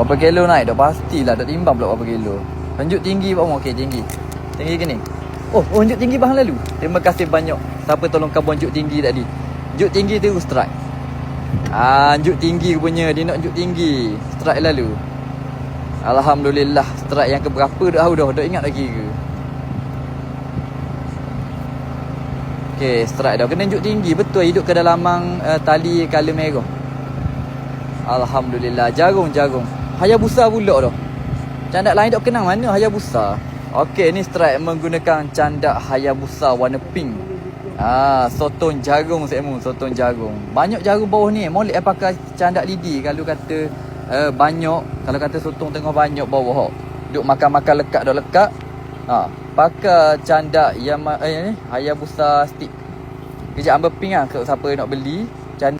Berapa kilo naik dah pastilah tak timbang pula berapa kilo. Tunjuk tinggi Pak Mu. Okey tinggi. Tinggi ke ni? Oh, oh unjuk tinggi bahan lalu. Terima kasih banyak siapa tolong kamu unjuk tinggi tadi. Unjuk tinggi tu strike. Ah, unjuk tinggi punya. Dia nak unjuk tinggi. Strike lalu. Alhamdulillah. Strike yang keberapa dah tahu dah. Dah ingat lagi ke? Okey, strike dah. Kena unjuk tinggi. Betul hidup kedalaman uh, tali color merah. Alhamdulillah. Jagung, jagung. Hayabusa pula dah. Candak lain tak kenang mana Hayabusa. Okey, ni strike menggunakan candak Hayabusa warna pink. Ah, sotong jagung saya mu, sotong jagung. Banyak jagung bawah ni. Molek eh pakai candak lidi kalau kata uh, banyak, kalau kata sotong tengah banyak bawah hok. Duk makan-makan lekat dah lekat. Ha, pakai candak yang eh, ni Hayabusa stick. Kejap ambil pink ah, kalau siapa nak beli.